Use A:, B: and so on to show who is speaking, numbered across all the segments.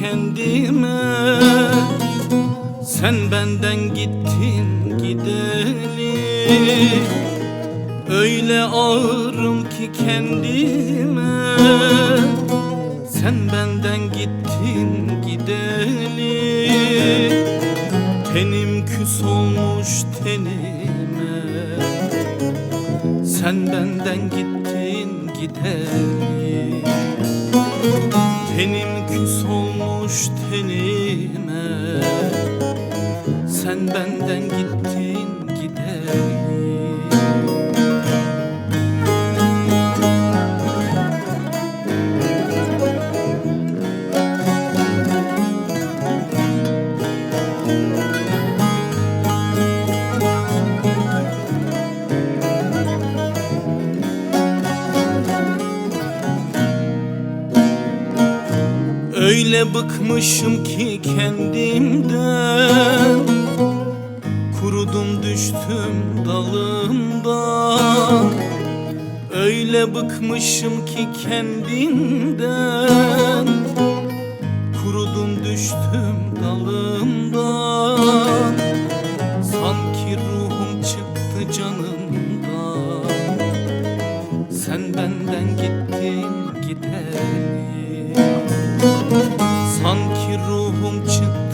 A: kendime. Sen benden gittin gideli Öyle ağırım ki kendime. Sen benden gittin gideli Tenim küs olmuş tenime. Sen benden gittin gideli Tenim küs olmuş tenime. Sen benden gittin gideli Öyle bıkmışım ki kendimden. Kurudum düştüm dalımdan Öyle bıkmışım ki kendimden. Kurudum düştüm dalımdan Sanki ruhum çıktı canımdan. Sen benden gittin gideli Sanki ruhum çıktı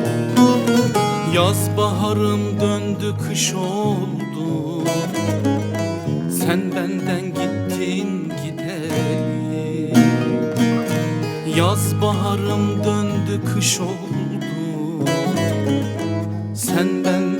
A: Yaz baharım döndü kış oldu. Sen benden gittin gideli Yaz baharım döndü kış oldu. Sen benden